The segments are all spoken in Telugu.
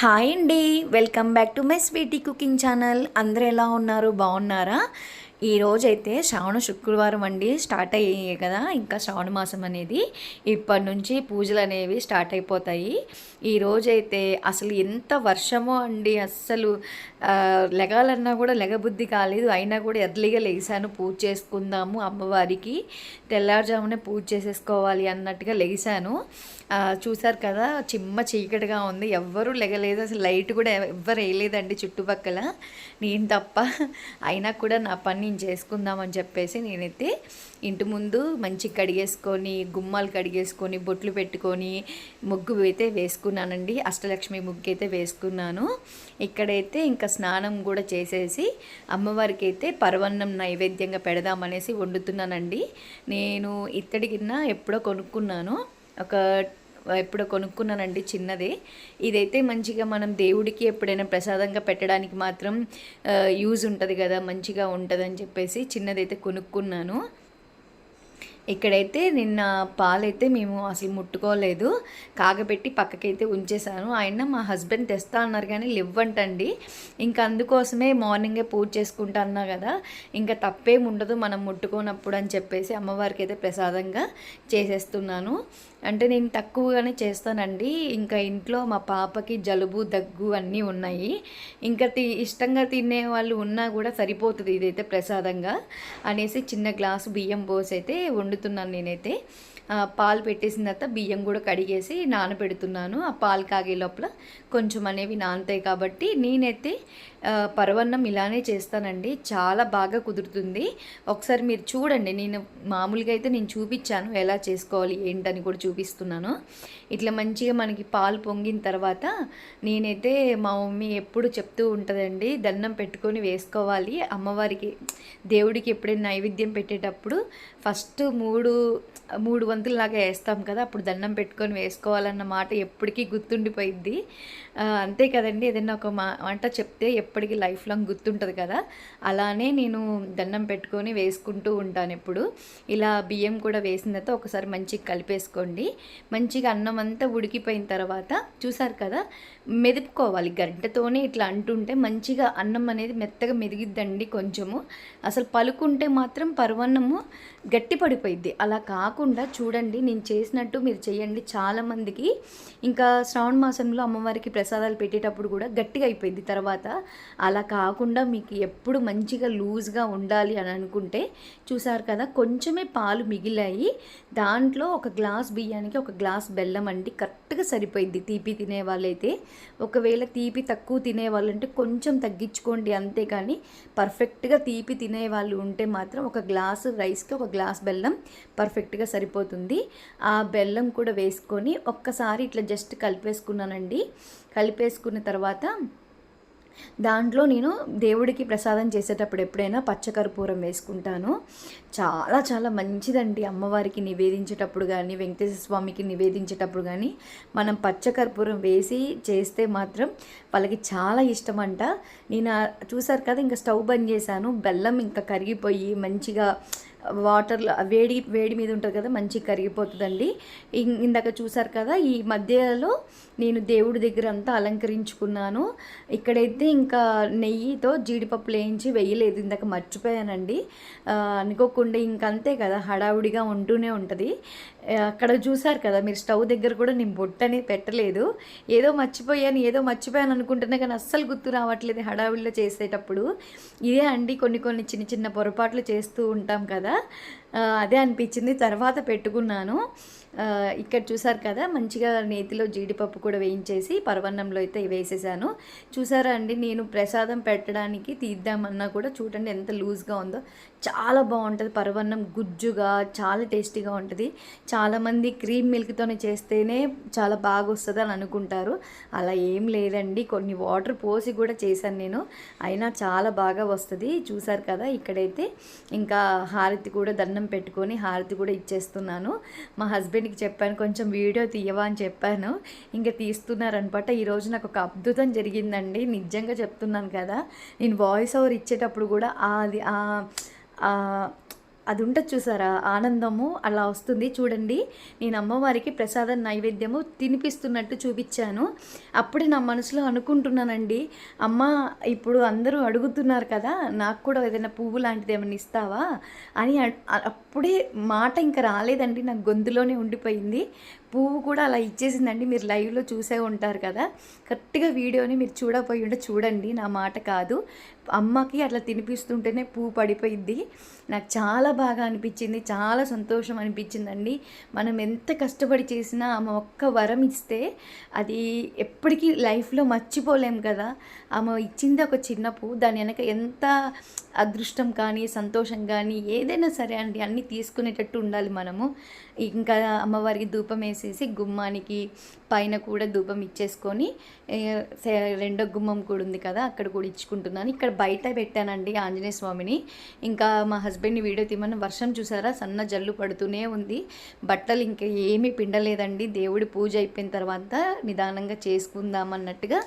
హాయ్ అండి. Welcome back to my sweety cooking channel. అందరూ ఎలా ఉన్నారు? బాగున్నారా? ఈ రోజైతే శ్రావణ శుక్రవారం అండి స్టార్ట్ అయ్యాయి కదా ఇంకా శ్రావణ మాసం అనేది. ఇప్పటి నుంచి పూజలు అనేవి స్టార్ట్ అయిపోతాయి. ఈ రోజైతే అసలు ఎంత వర్షమో అండి అస్సలు లెగాలన్నా కూడా లెగబుద్ధి కాలేదు. అయినా కూడా ఎర్లీగా లేసాను పూజ చేసుకుందాము అమ్మవారికి. తెల్లారుజామునే పూజ చేసేసుకోవాలి అన్నట్టుగా లెగిసాను చూశారు చూసారు కదా చిమ్మ చీకటిగా ఉంది. ఎవ్వరూ లెగలేదు అసలు లైట్ కూడా ఎవ్వరు వేయలేదండి చుట్టుపక్కల. నేను తప్ప అయినా కూడా నా పని నేను చేసుకుందామని చెప్పేసి నేనైతే ఇంటి ముందు మంచి కడిగేసుకొని గుమ్మాలు కడిగేసుకొని బొట్లు పెట్టుకొని ముగ్గు అయితే వేసుకున్నానండి. అష్టలక్ష్మి ముగ్గు అయితే వేసుకున్నాను. ఇక్కడైతే ఇంకా స్నానం కూడా చేసేసి అమ్మవారికి అయితే పరవన్నం నైవేద్యంగా పెడదామనేసి వండుతున్నానండి. నేను ఇత్తడి గిన్నె ఎప్పుడో కొనుక్కున్నాను. ఒక ఎప్పుడో కొనుక్కున్నానండి చిన్నది. ఇదైతే మంచిగా మనం దేవుడికి ఎప్పుడైనా ప్రసాదంగా పెట్టడానికి మాత్రం యూజ్ ఉంటుంది కదా మంచిగా ఉంటుందని చెప్పేసి చిన్నదైతే కొనుక్కున్నాను. ఇక్కడైతే నిన్న పాలైతే మేము అసలు ముట్టుకోలేదు. కాగబెట్టి పక్కకైతే ఉంచేసాను ఆయన మా హస్బెండ్ తెస్తా అన్నారు కానీ ఇవ్వంటండి ఇంకా అందుకోసమే మార్నింగే పూజ చేసుకుంటా అన్నా కదా. ఇంకా తప్పేం ఉండదు మనం ముట్టుకోనప్పుడు అని చెప్పేసి అమ్మవారికి అయితే ప్రసాదంగా చేసేస్తున్నాను. అంటే నేను తక్కువగానే చేస్తానండి. ఇంకా ఇంట్లో మా పాపకి జలుబు దగ్గు అన్నీ ఉన్నాయి. ఇంకా తి ఇష్టంగా తినే వాళ్ళు ఉన్నా కూడా సరిపోతుంది ఇదైతే ప్రసాదంగా అనేసి చిన్న గ్లాసు బియ్యం పోసి అయితే వండుతున్నాను నేనైతే. పాలు పెట్టేసిన తర్వాత బియ్యం కూడా కడిగేసి నానబెడుతున్నాను. ఆ పాలు కాగే లోపల కొంచెం అనేవి నానుతాయి కాబట్టి నేనైతే పరవన్నం ఇలానే చేస్తానండి. చాలా బాగా కుదురుతుంది. ఒకసారి మీరు చూడండి. నేను మామూలుగా అయితే నేను చూపించాను ఎలా చేసుకోవాలి ఏంటని కూడా చూపిస్తున్నాను. ఇట్లా మంచిగా మనకి పాలు పొంగిన తర్వాత నేనైతే మా మమ్మీ ఎప్పుడు చెప్తూ ఉంటుందండి దండం పెట్టుకొని వేసుకోవాలి. అమ్మవారికి దేవుడికి ఎప్పుడైనా నైవేద్యం పెట్టేటప్పుడు ఫస్ట్ మూడు మూడు వంతులలాగా వేస్తాం కదా అప్పుడు దండం పెట్టుకొని వేసుకోవాలన్న మాట ఎప్పటికీ గుర్తుండిపోయిద్ది. అంతే కదండి ఏదైనా ఒక మా వంట చెప్తే ఎప్పటికీ లైఫ్ లాంగ్ గుర్తుంటుంది కదా. అలానే నేను దండం పెట్టుకొని వేసుకుంటూ ఉంటాను ఎప్పుడు. ఇలా బియ్యం కూడా వేసిన తర్వాత ఒకసారి మంచిగా కలిపేసుకోండి. మంచిగా అన్నం అంతా ఉడికిపోయిన తర్వాత చూసారు కదా మెదుపుకోవాలి. గంటతోనే ఇట్లా అంటుంటే మంచిగా అన్నం అనేది మెత్తగా మెదిగిద్దండి కొంచెము. అసలు పలుకుంటే మాత్రం పరువన్నము గట్టి పడిపోయిద్ది. అలా కాకుండా చూడండి నేను చేసినట్టు మీరు చేయండి. చాలామందికి ఇంకా శ్రావణ మాసంలో అమ్మవారికి ప్రసాదాలు పెట్టేటప్పుడు కూడా గట్టిగా అయిపోయింది తర్వాత. అలా కాకుండా మీకు ఎప్పుడు మంచిగా లూజ్గా ఉండాలి అని అనుకుంటే చూసారు కదా కొంచెమే పాలు మిగిలాయి. దాంట్లో ఒక గ్లాస్ బియ్యానికి ఒక గ్లాస్ బెల్లం అండి కరెక్ట్గా సరిపోయింది తీపి తినే వాళ్ళైతే ఒకవేళ తీపి తక్కువ తినే వాళ్ళంటే కొంచెం తగ్గించుకోండి అంతేకాని పర్ఫెక్ట్గా తీపి తినే వాళ్ళు ఉంటే మాత్రం ఒక గ్లాసు రైస్కి ఒక గ్లాస్ బెల్లం పర్ఫెక్ట్గా సరిపోతుంది. ఆ బెల్లం కూడా వేసుకొని ఒక్కసారి ఇట్లా జస్ట్ కలిపేసుకున్నానండి. కలిపేసుకున్న తర్వాత దాంట్లో నేను దేవుడికి ప్రసాదం చేసేటప్పుడు ఎప్పుడైనా పచ్చకర్పూరం వేసుకుంటాను. చాలా చాలా మంచిదండి అమ్మవారికి నివేదించేటప్పుడు కానీ వెంకటేశ్వర స్వామికి నివేదించేటప్పుడు కానీ మనం పచ్చకర్పూరం వేసి చేస్తే మాత్రం వాళ్ళకి చాలా ఇష్టం అంట నేను చూసారు కదా ఇంకా స్టవ్ బంద్ చేశాను. బెల్లం ఇంకా కరిగిపోయి మంచిగా వాటర్లో వేడి వేడి మీద ఉంటుంది కదా మంచిగా కరిగిపోతుందండి. ఇందాక చూసారు కదా ఈ మధ్యలో నేను దేవుడి దగ్గర అంతా అలంకరించుకున్నాను. ఇక్కడైతే ఇంకా నెయ్యితో జీడిపప్పు వేయించి వేయలేదు ఇందాక మర్చిపోయానండి. అనుకోకుండా ఇంకంతే కదా హడావుడిగా ఉంటూనే ఉంటుంది. అక్కడ చూసారు కదా మీరు స్టవ్ దగ్గర కూడా నేను బొట్టు అనేది పెట్టలేదు. ఏదో మర్చిపోయాను ఏదో మర్చిపోయాను అనుకుంటున్నా కానీ అస్సలు గుర్తు రావట్లేదు హడావుడిలో చేసేటప్పుడు. ఇదే అండి కొన్ని కొన్ని చిన్న చిన్న పొరపాట్లు చేస్తూ ఉంటాం కదా. అదే అనిపించింది. తర్వాత పెట్టుకున్నాను. ఇక్కడ చూసారు కదా మంచిగా నేతిలో జీడిపప్పు కూడా వేయించేసి పరవన్నంలో అయితే వేసేసాను. చూసారా అండి నేను ప్రసాదం పెట్టడానికి తీద్దామన్నా కూడా చూడండి ఎంత లూజ్గా ఉందో. చాలా బాగుంటుంది పరవన్నం గుజ్జుగా చాలా టేస్టీగా ఉంటుంది. చాలామంది క్రీమ్ మిల్క్తోనే చేస్తేనే చాలా బాగా వస్తుంది అని అనుకుంటారు. అలా ఏం లేదండి కొన్ని వాటర్ పోసి కూడా చేశాను నేను. అయినా చాలా బాగా వస్తుంది. చూసారు కదా ఇక్కడైతే ఇంకా హారతి కూడా దండం పెట్టుకొని హారతి కూడా ఇచ్చేస్తున్నాను. మా హస్బెండ్ నీకు చెప్పాను కొంచెం వీడియో తీయవా అని చెప్పాను. ఇంకా తీస్తున్నారనమాట. ఈరోజు నాకు ఒక అద్భుతం జరిగిందండి. నిజంగా చెప్తున్నాను కదా. నేను వాయిస్ ఓవర్ ఇచ్చేటప్పుడు కూడా అది అది ఉంటుంది చూసారా? ఆనందము అలా వస్తుంది. చూడండి నేను అమ్మవారికి ప్రసాదం నైవేద్యము తినిపిస్తున్నట్టు చూపించాను. అప్పుడే నా మనసులో అనుకుంటున్నానండి అమ్మ ఇప్పుడు అందరూ అడుగుతున్నారు కదా నాకు కూడా ఏదైనా పువ్వు లాంటిది ఏమైనా ఇస్తావా? అని అప్పుడే మాట ఇంకా రాలేదండి నాకు గొంతులోనే ఉండిపోయింది. పువ్వు కూడా అలా ఇచ్చేసిందండి మీరు లైవ్లో చూసే ఉంటారు కదా. కరెక్ట్గా వీడియోని మీరు చూడకపోయి ఉంటే చూడండి నా మాట కాదు. అమ్మకి అట్లా తినిపిస్తుంటేనే పువ్వు పడిపోయింది నాకు చాలా బాగా అనిపించింది చాలా సంతోషం అనిపించిందండి. మనం ఎంత కష్టపడి చేసినా ఆమె ఒక్క వరం ఇస్తే అది ఎప్పటికీ లైఫ్లో మర్చిపోలేం కదా. ఆమె ఇచ్చింది ఒక చిన్న పువ్వు దాని వెనక ఎంత అదృష్టం కానీ సంతోషం కానీ ఏదైనా సరే అండి అన్ని తీసుకునేటట్టు ఉండాలి మనము. ఇంకా అమ్మవారికి ధూపం వేసేసి గుమ్మానికి పైన కూడా ధూపం ఇచ్చేసుకొని రెండో గుమ్మం కూడా ఉంది కదా అక్కడ కూడా ఇచ్చుకుంటున్నాను. ఇక్కడ బయట పెట్టానండి ఆంజనేయ స్వామిని. ఇంకా మా హస్బెండ్ని వీడియో తీమని వర్షం చూసారా? సన్న జల్లు పడుతూనే ఉంది. బట్టలు ఇంకా ఏమీ పిండలేదండి. దేవుడి పూజ అయిపోయిన తర్వాత నిదానంగా చేసుకుందాం అన్నట్టుగా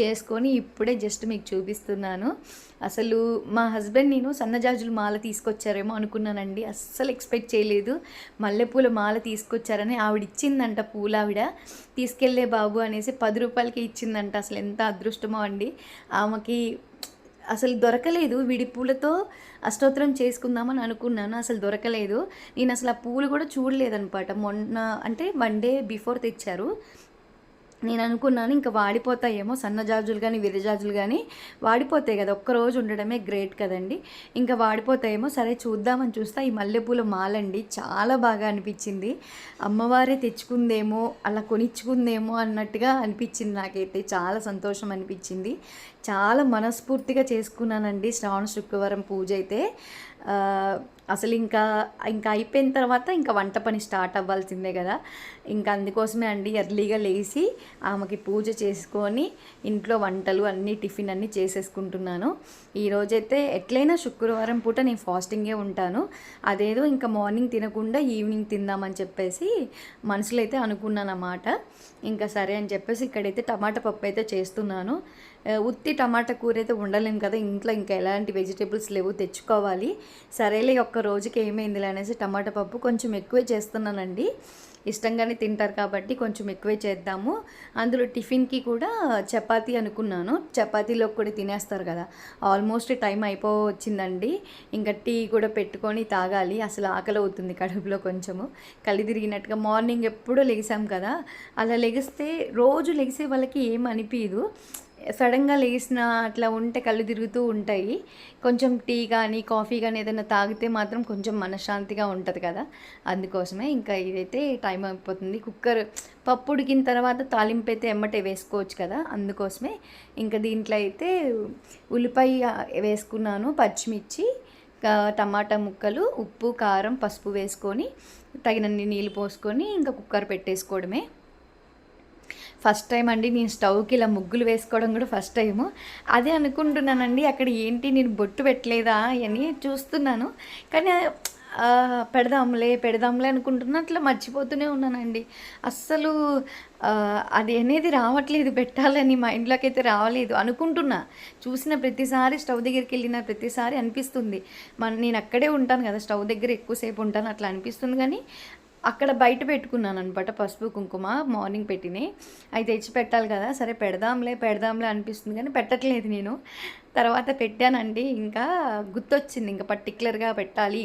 చేసుకొని ఇప్పుడే జస్ట్ మీకు చూపిస్తున్నాను. అసలు మా హస్బెండ్ నేను సన్నజాజులు మాల తీసుకొచ్చారేమో అనుకున్నానండి. అస్సలు ఎక్స్పెక్ట్ చేయలేదు. మల్లెపూల మాల తీసుకొచ్చారని ఆవిడ ఇచ్చిందంట పూలావిడ. తీసుకెళ్ళే బాబు అనేసి పది రూపాయలకి ఇచ్చిందంట. అసలు ఎంత అదృష్టమో అండి. ఆమెకి అసలు దొరకలేదు. విడి పూలతో అష్టోత్తరం చేసుకుందామని అనుకున్నాను. అసలు దొరకలేదు. నేను అసలు ఆ పూలు కూడా చూడలేదనమాట. మొన్న అంటే వన్ డే బిఫోర్ తెచ్చారు. నేను అనుకున్నాను ఇంకా వాడిపోతాయేమో సన్నజాజులు కానీ విరజాజులు కానీ వాడిపోతాయి కదా ఒక్క రోజు ఉండడమే గ్రేట్ కదండి. ఇంకా వాడిపోతాయేమో సరే చూద్దామని చూస్తే ఈ మల్లెపూల మాలండి చాలా బాగా అనిపించింది. అమ్మవారే తెచ్చుకుందేమో అలా కొనిచ్చుకుందేమో అన్నట్టుగా అనిపించింది నాకైతే చాలా సంతోషం అనిపించింది. చాలా మనస్ఫూర్తిగా చేసుకున్నానండి శ్రావణ శుక్రవారం పూజ అయితే. అసలు ఇంకా ఇంకా అయిపోయిన తర్వాత ఇంకా వంట పని స్టార్ట్ అవ్వాల్సిందే కదా. ఇంకా అందుకోసమే అండి ఎర్లీగా లేచి ఆమెకి పూజ చేసుకొని ఇంట్లో వంటలు అన్నీ టిఫిన్ అన్నీ చేసేసుకుంటున్నాను. ఈరోజైతే ఎట్లయినా శుక్రవారం పూట నేను ఫాస్టింగే ఉంటాను. అదేదో ఇంకా మార్నింగ్ తినకుండా ఈవినింగ్ తిందామని చెప్పేసి మనసులో అయితే అనుకున్నాను అన్నమాట ఇంకా సరే అని చెప్పేసి ఇక్కడైతే టమాటా పప్పు అయితే చేస్తున్నాను. ఉత్తి టమాటా కూర అయితే ఉండలేం కదా ఇంట్లో ఇంకా ఎలాంటి వెజిటేబుల్స్ లేవు తెచ్చుకోవాలి. సరేలే ఒక్క రోజుకి ఏమైందిలే అనేసి టమాటా పప్పు కొంచెం ఎక్కువే చేస్తున్నానండి. ఇష్టంగానే తింటారు కాబట్టి కొంచెం ఎక్కువే చేద్దాము. అందులో టిఫిన్కి కూడా చపాతీ అనుకున్నాను. చపాతీలో కూడా తినేస్తారు కదా ఆల్మోస్ట్ టైం అయిపో వచ్చిందండి ఇంకా టీ కూడా పెట్టుకొని తాగాలి. అసలు ఆకలి అవుతుంది కడుపులో కొంచెము. కళ్ళు తిరిగినట్టుగా మార్నింగ్ ఎప్పుడూ లెగిసాం కదా అలా లెగిస్తే రోజు లెగిసే వాళ్ళకి ఏం అనిపించదు సడన్గా లేచిన అట్లా ఉంటే కళ్ళు తిరుగుతూ ఉంటాయి. కొంచెం టీ కానీ కాఫీ కానీ ఏదైనా తాగితే మాత్రం కొంచెం మనశ్శాంతిగా ఉంటుంది కదా. అందుకోసమే ఇంకా ఇదైతే టైం అయిపోతుంది. కుక్కర్ పప్పు ఉడికిన తర్వాత తాలింపు అయితే ఎమ్మటే వేసుకోవచ్చు కదా. అందుకోసమే ఇంకా దీంట్లో అయితే ఉల్లిపాయ వేసుకున్నాను పచ్చిమిర్చి టమాటా ముక్కలు ఉప్పు కారం పసుపు వేసుకొని తగినన్ని నీళ్ళు పోసుకొని ఇంకా కుక్కర్ పెట్టేసుకోవడమే. ఫస్ట్ టైం అండి నేను స్టవ్కి ఇలా ముగ్గులు వేసుకోవడం కూడా ఫస్ట్ టైము. అదే అనుకుంటున్నానండి అక్కడ ఏంటి నేను బొట్టు పెట్టలేదా అని చూస్తున్నాను. కానీ పెడదాంలే పెడదాంలే అనుకుంటున్నా అట్లా మర్చిపోతూనే ఉన్నానండి. అస్సలు అది అనేది రావట్లేదు పెట్టాలని మైండ్లోకి అయితే రావలేదు. అనుకుంటున్నా చూసిన ప్రతిసారి స్టవ్ దగ్గరికి వెళ్ళిన ప్రతిసారి అనిపిస్తుంది. మన నేను అక్కడే ఉంటాను కదా స్టవ్ దగ్గర ఎక్కువసేపు ఉంటాను అట్లా అనిపిస్తుంది. కానీ అక్కడ బయట పెట్టుకున్నాను అనమాట పసుపు కుంకుమ మార్నింగ్ పెట్టినాయి అవి తెచ్చి పెట్టాలి కదా సరే పెడదాంలే పెడదాంలే అనిపిస్తుంది కానీ పెట్టట్లేదు నేను. తర్వాత పెట్టానండి ఇంకా గుర్తొచ్చింది ఇంకా పర్టికులర్గా పెట్టాలి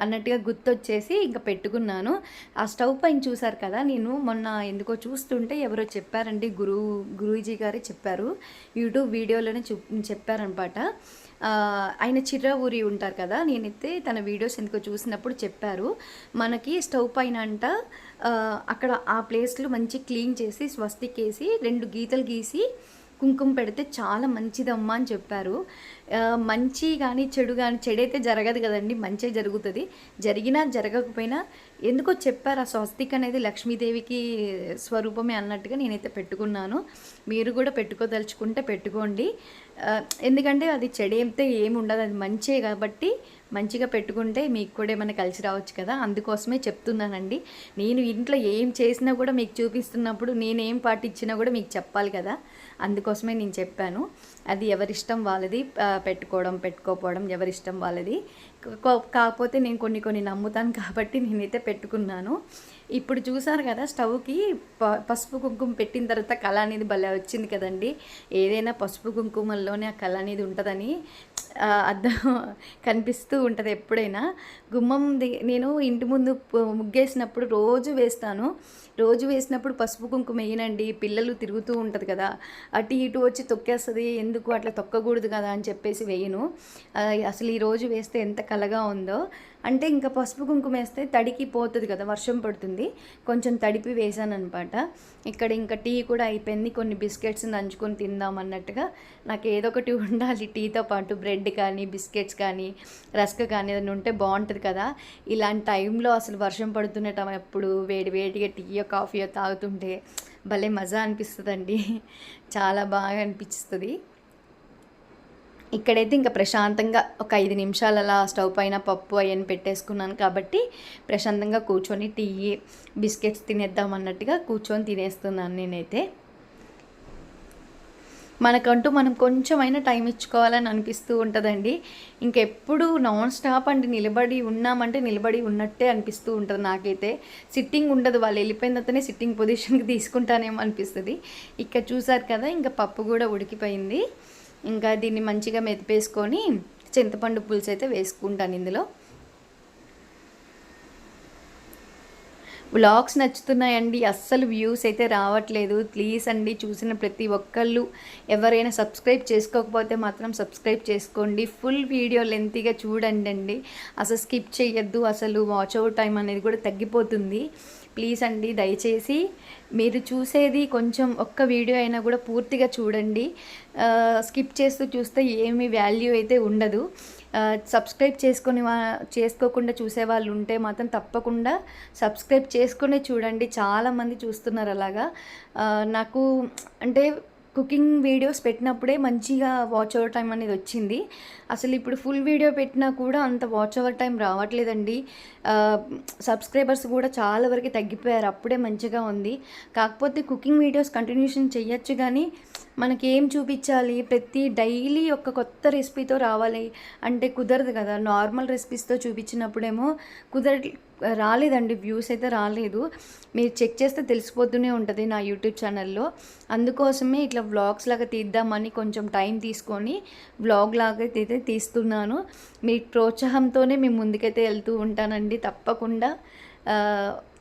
అన్నట్టుగా గుర్తొచ్చేసి ఇంకా పెట్టుకున్నాను. ఆ స్టవ్ పైన చూశారు కదా నేను మొన్న ఎందుకో చూస్తుంటే ఎవరో చెప్పారండి గురువు గురూజీ గారే చెప్పారు. యూట్యూబ్ వీడియోలోనే చూ చెప్పారనమాట ఆయన చిర్ర ఊరి ఉంటారు కదా నేనైతే తన వీడియోస్ ఎందుకో చూసినప్పుడు చెప్పారు. మనకి స్టవ్ పైన అంట అక్కడ ఆ ప్లేస్లో మంచి క్లీన్ చేసి స్వస్తికేసి రెండు గీతలు గీసి కుంకుమ పెడితే చాలా మంచిదమ్మా అని చెప్పారు. మంచి కానీ చెడు కానీ చెడైతే జరగదు కదండి మంచి జరుగుతుంది. జరిగినా జరగకపోయినా ఎందుకో చెప్పారు ఆ స్వస్తిక్ అనేది లక్ష్మీదేవికి స్వరూపమే అన్నట్టుగా నేనైతే పెట్టుకున్నాను. మీరు కూడా పెట్టుకోదలుచుకుంటే పెట్టుకోండి. ఎందుకంటే అది చెడైతే ఏమి ఉండదు అది మంచే కాబట్టి మంచిగా పెట్టుకుంటే మీకు కూడా ఏమైనా కలిసి రావచ్చు కదా అందుకోసమే చెప్తున్నానండి. నేను ఇంట్లో ఏం చేసినా కూడా మీకు చూపిస్తున్నప్పుడు నేనేం పాటించినా కూడా మీకు చెప్పాలి కదా. అందుకోసమే నేను చెప్పాను. అది ఎవరిష్టం వాళ్ళది పెట్టుకోవడం పెట్టుకోపోవడం ఎవరిష్టం వాళ్ళది. కాకపోతే నేను కొన్ని కొన్ని నమ్ముతాను కాబట్టి నేనైతే పెట్టుకున్నాను. ఇప్పుడు చూసారు కదా స్టవ్కి ప- పసుపు కుంకుమ పెట్టిన తర్వాత కళ అనేది భలే వచ్చింది కదండి. ఏదైనా పసుపు కుంకుమల్లోనే ఆ కళ అనేది ఉంటుందని అర్థం కనిపిస్తూ ఉంటుంది ఎప్పుడైనా. గుమ్మం నేను ఇంటి ముందు ముగ్గేసినప్పుడు రోజు వేస్తాను. రోజు వేసినప్పుడు పసుపు కుంకుమ వేయనండి. పిల్లలు తిరుగుతూ ఉంటుంది కదా. అటు ఇటు వచ్చి తొక్కేస్తుంది. ఎందుకు అట్లా తొక్కకూడదు కదా అని చెప్పేసి వేయను. అసలు ఈ రోజు వేస్తే ఎంత కలగా ఉందో. అంటే ఇంకా పసుపు కుంకుమ వేస్తే తడికి పోతుంది కదా వర్షం పడుతుంది. కొంచెం తడిపి వేసాను అనమాట ఇక్కడ ఇంకా టీ కూడా అయిపోయింది. కొన్ని బిస్కెట్స్ నంచుకొని తిందాం అన్నట్టుగా. నాకు ఏదో ఒకటి ఉండాలి. టీతో పాటు బ్రెడ్ కానీ బిస్కెట్స్ కానీ రస్క్ కానీ ఏదైనా ఉంటే బాగుంటుంది కదా. ఇలాంటి టైంలో అసలు వర్షం పడుతున్న టైం ఎప్పుడు వేడి వేడిగా టీయో కాఫీయో తాగుతుంటే భలే మజా అనిపిస్తుందండి. చాలా బాగా అనిపిస్తుంది. ఇక్కడైతే ఇంకా ప్రశాంతంగా ఒక ఐదు నిమిషాలు అలా స్టవ్ పైన పప్పు అవన్నీ పెట్టేసుకున్నాను కాబట్టి ప్రశాంతంగా కూర్చొని టీ బిస్కెట్స్ తినేద్దాం అన్నట్టుగా కూర్చొని తినేస్తున్నాను నేనైతే. మనకంటూ మనం కొంచెమైనా టైం ఇచ్చుకోవాలని అనిపిస్తూ ఉంటుందండి. ఇంకెప్పుడు నాన్ స్టాప్ అండి నిలబడి ఉన్నామంటే నిలబడి ఉన్నట్టే అనిపిస్తూ ఉంటుంది నాకైతే. సిట్టింగ్ ఉండదు వాళ్ళు వెళ్ళిపోయిన తర్వాతనే సిట్టింగ్ పొజిషన్కి తీసుకుంటానేమో అనిపిస్తుంది. ఇక్కడ చూసారు కదా ఇంకా పప్పు కూడా ఉడికిపోయింది. ఇంకా దీన్ని మంచిగా మెదిపేసుకొని చింతపండు పులుసు అయితే వేసుకుంటాను ఇందులో. వ్లాగ్స్ నచ్చుతున్నాయండి అస్సలు వ్యూస్ అయితే రావట్లేదు. ప్లీజ్ అండి చూసిన ప్రతి ఒక్కళ్ళు ఎవరైనా సబ్స్క్రైబ్ చేసుకోకపోతే మాత్రం సబ్స్క్రైబ్ చేసుకోండి. ఫుల్ వీడియో లెంతీగా చూడండి అండి అసలు స్కిప్ చేయొద్దు అసలు వాచ్ అవుట్ టైం అనేది కూడా తగ్గిపోతుంది. ప్లీజ్ అండి దయచేసి. మీరు చూసేది కొంచెం ఒక్క వీడియో అయినా కూడా పూర్తిగా చూడండి. స్కిప్ చేస్తూ చూస్తే ఏమి వాల్యూ అయితే ఉండదు. సబ్స్క్రైబ్ చేసుకొని చేసుకోకుండా చూసే వాళ్ళు ఉంటే మాత్రం తప్పకుండా సబ్స్క్రైబ్ చేసుకునే చూడండి. చాలామంది చూస్తున్నారు అలాగా. నాకు అంటే కుకింగ్ వీడియోస్ పెట్టినప్పుడే మంచిగా వాచ్ అవర్ టైం అనేది వచ్చింది. అసలు ఇప్పుడు ఫుల్ వీడియో పెట్టినా కూడా అంత వాచ్ ఓవర్ టైం రావట్లేదండి. సబ్స్క్రైబర్స్ కూడా చాలా వరకు తగ్గిపోయారు. అప్పుడే మంచిగా ఉంది. కాకపోతే కుకింగ్ వీడియోస్ కంటిన్యూషన్ చేయొచ్చు కానీ మనకి ఏం చూపించాలి? ప్రతి డైలీ ఒక కొత్త రెసిపీతో రావాలి అంటే కుదరదు కదా. నార్మల్ రెసిపీస్తో చూపించినప్పుడేమో కుదర రాలేదండి. వ్యూస్ అయితే రాలేదు. మీరు చెక్ చేస్తే తెలిసిపోతూనే ఉంటుంది నా యూట్యూబ్ ఛానల్లో అందుకోసమే ఇట్లా వ్లాగ్స్ లాగా తీద్దామని కొంచెం టైం తీసుకొని వ్లాగ్ లాగా అయితే తీస్తున్నాను. మీ ప్రోత్సాహంతోనే మేము ముందుకైతే వెళ్తూ ఉంటానండి. తప్పకుండా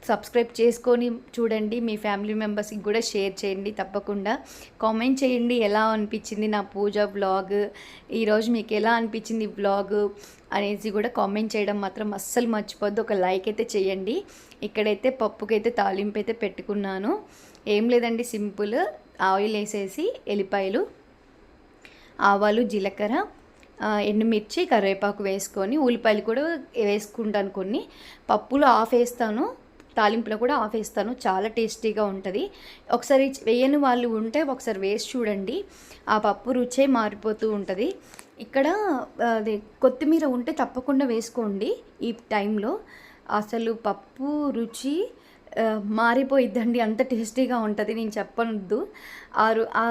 సబ్స్క్రైబ్ చేసుకొని చూడండి. మీ ఫ్యామిలీ మెంబర్స్కి కూడా షేర్ చేయండి. తప్పకుండా. కామెంట్ చేయండి. ఎలా అనిపించింది నా పూజ వ్లాగ్? ఈరోజు మీకు ఎలా అనిపించింది బ్లాగ్ అనేసి కూడా కామెంట్ చేయడం మాత్రం అస్సలు మర్చిపోద్దు ఒక లైక్ అయితే చేయండి. ఇక్కడైతే పప్పుకైతే తాలింపు అయితే పెట్టుకున్నాను. ఏం లేదండి. సింపుల్ ఆయిల్ వేసేసి ఎల్లిపాయలు ఆవాలు జీలకర్ర ఎండుమిర్చి కరివేపాకు వేసుకొని ఉల్లిపాయలు కూడా వేసుకుంటాను కొన్ని. పప్పులో ఆఫ్ వేస్తాను తాలింపులో కూడా ఆఫ్ వేస్తాను చాలా టేస్టీగా ఉంటుంది. ఒకసారి వేయని వాళ్ళు ఉంటే ఒకసారి వేసి చూడండి. ఆ పప్పు రుచే మారిపోతూ ఉంటుంది. ఇక్కడ అదే కొత్తిమీర ఉంటే తప్పకుండా వేసుకోండి ఈ టైంలో. అసలు పప్పు రుచి మారిపోయిద్దండి. అంత టేస్టీగా ఉంటుంది. నేను చెప్పనొద్దు. ఆరు ఆ,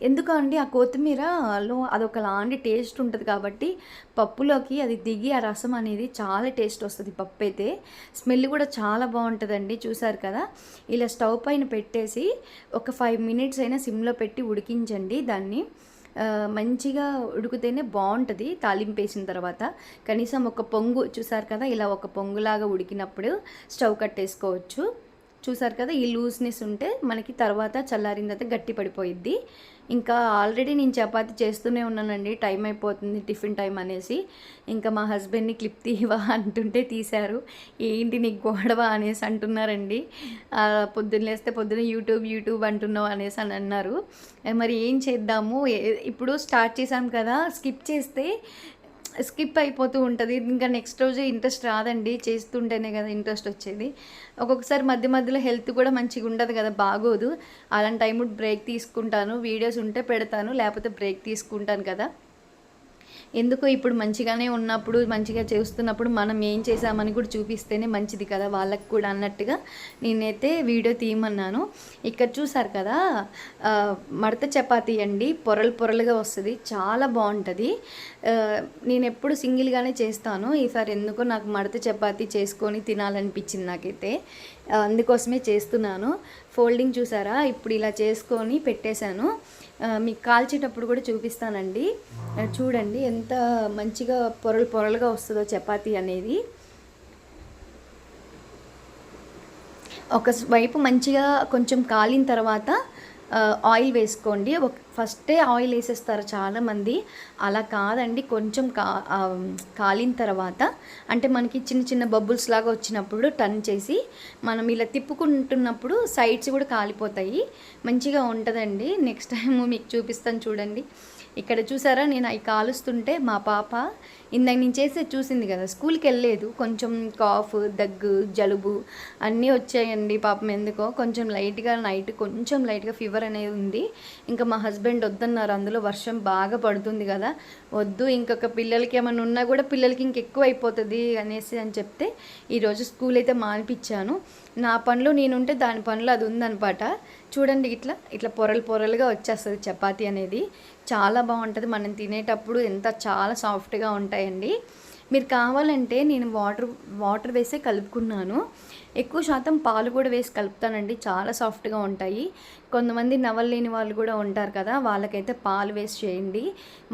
ఎందుకు అండి ఆ కొత్తిమీరలో అదొక లాంటి టేస్ట్ ఉంటుంది కాబట్టి పప్పులోకి అది దిగి ఆ రసం అనేది చాలా టేస్ట్ వస్తుంది పప్పు అయితే స్మెల్ కూడా చాలా బాగుంటుందండి. చూసారు కదా? ఇలా స్టవ్ పైన పెట్టేసి ఒక ఫైవ్ మినిట్స్ అయినా సిమ్లో పెట్టి ఉడికించండి దాన్ని. మంచిగా ఉడికితేనే బాగుంటుంది తాలింపు వేసిన తర్వాత. కనీసం ఒక పొంగు చూసారు కదా ఇలా ఒక పొంగులాగా ఉడికినప్పుడు స్టవ్ కట్టేసుకోవచ్చు. చూసారు కదా ఈ లూజ్నెస్ ఉంటే మనకి తర్వాత చల్లారిన తర్వాత గట్టి పడిపోయిద్ది. ఇంకా ఆల్రెడీ నేను చపాతి చేస్తూనే ఉన్నానండి. టైం అయిపోతుంది టిఫిన్ టైం అనేసి. ఇంకా మా హస్బెండ్ని క్లిప్ తీయవా అంటుంటే తీశారు. ఏంటి నీకు గొడవ అనేసి అంటున్నారండి. పొద్దున్న లేస్తే పొద్దున్న యూట్యూబ్ యూట్యూబ్ అంటున్నావు అనేసి అని అన్నారు. మరి ఏం చేద్దాము? ఇప్పుడు స్టార్ట్ చేశాం కదా స్కిప్ చేస్తే స్కిప్ అయిపోతూ ఉంటుంది. ఇంకా నెక్స్ట్ రోజు ఇంట్రెస్ట్ రాదండి. చేస్తుంటేనే కదా ఇంట్రెస్ట్ వచ్చేది. ఒక్కొక్కసారి మధ్య మధ్యలో హెల్త్ కూడా మంచిగా ఉండదు కదా బాగోదు. అలాంటి టైం బ్రేక్ తీసుకుంటాను. వీడియోస్ ఉంటే పెడతాను. లేకపోతే బ్రేక్ తీసుకుంటాను కదా. ఎందుకో ఇప్పుడు మంచిగానే ఉన్నప్పుడు మంచిగా చేస్తున్నప్పుడు మనం ఏం చేసామని కూడా చూపిస్తేనే మంచిది కదా వాళ్ళకు కూడా అన్నట్టుగా నేనైతే వీడియో తీయమన్నాను. ఇక్కడ చూసారు కదా మడత చపాతీ అండి. పొరలు పొరలుగా వస్తుంది. చాలా బాగుంటుంది. నేను ఎప్పుడు సింగిల్గానే చేస్తాను. ఈసారి ఎందుకో నాకు మడత చపాతీ చేసుకొని తినాలనిపించింది నాకైతే. అందుకోసమే చేస్తున్నాను. ఫోల్డింగ్ చూసారా? ఇప్పుడు ఇలా చేసుకొని పెట్టేశాను. మీకు కాల్చేటప్పుడు కూడా చూపిస్తానండి. చూడండి ఎంత మంచిగా పొరలు పొరలుగా వస్తుందో చపాతీ అనేది. ఒక వైపు మంచిగా కొంచెం కాలిన తర్వాత ఆయిల్ వేసుకోండి. ఒక ఫస్టే ఆయిల్ వేసేస్తారు చాలామంది. అలా కాదండి. కొంచెం కా కాలిన తర్వాత అంటే మనకి చిన్న చిన్న బబుల్స్ లాగా వచ్చినప్పుడు టర్న్ చేసి మనం ఇలా తిప్పుకుంటున్నప్పుడు సైడ్స్ కూడా కాలిపోతాయి. మంచిగా ఉంటుందండి. నెక్స్ట్ టైం మీకు చూపిస్తాను చూడండి. ఇక్కడ చూసారా? నేను అవి కాలుస్తుంటే మా పాప ఇందాక నేను చేసే చూసింది కదా స్కూల్కి వెళ్ళలేదు. కొంచెం కాఫ్ దగ్గు జలుబు అన్నీ వచ్చాయండి పాపం ఎందుకో. కొంచెం లైట్గా నైట్ కొంచెం లైట్గా ఫీవర్ అనేది ఉంది. ఇంకా మా హస్బెండ్ వద్దన్నారు అందులో వర్షం బాగా పడుతుంది కదా. వద్దు ఇంకొక పిల్లలకి ఏమైనా ఉన్నా కూడా పిల్లలకి ఇంకెక్కువ అయిపోతుంది అనేసి అని చెప్తే ఈరోజు స్కూల్ అయితే మానిపించాను. నా పనులు నేనుంటే దాని పనులు అది ఉందనమాట చూడండి ఇట్లా ఇట్లా పొరలు పొరలుగా వచ్చేస్తుంది చపాతీ అనేది. చాలా బాగుంటుంది. మనం తినేటప్పుడు ఎంత చాలా సాఫ్ట్గా ఉంటాయి. ఉంటాయండి. మీరు కావాలంటే నేను వాటర్ వాటర్ వేసే కలుపుకున్నాను. ఎక్కువ శాతం పాలు కూడా వేసి కలుపుతానండి. చాలా సాఫ్ట్గా ఉంటాయి. కొంతమంది నవలేని వాళ్ళు కూడా ఉంటారు కదా వాళ్ళకైతే పాలు వేసి చేయండి.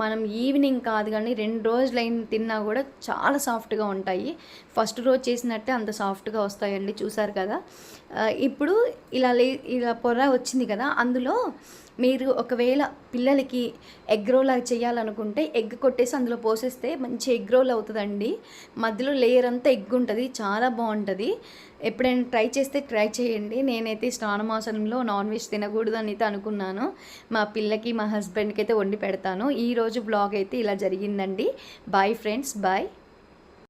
మనం ఈవినింగ్ కాదు కానీ రెండు రోజులు అయిన తిన్నా కూడా చాలా సాఫ్ట్గా ఉంటాయి. ఫస్ట్ రోజు చేసినట్టే అంత సాఫ్ట్గా వస్తాయండి చూసారు కదా. ఇప్పుడు ఇలా లే ఇలా పొర వచ్చింది కదా అందులో మీరు ఒకవేళ పిల్లలకి ఎగ్ రోల్ చేయాలనుకుంటే ఎగ్ కొట్టేసి అందులో పోసేస్తే మంచి ఎగ్ రోల్ అవుతుందండి. మధ్యలో లేయర్ అంతా ఎగ్ ఉంటుంది చాలా బాగుంటుంది. ఎప్పుడైనా ట్రై చేస్తే ట్రై చేయండి. నేనైతే స్నానమాసనంలో నాన్ వెజ్ తినకూడదు అని అయితే అనుకున్నాను. మా పిల్లకి మా హస్బెండ్కి అయితే వండి పెడతాను. ఈరోజు బ్లాగ్ అయితే ఇలా జరిగిందండి. Bye friends bye.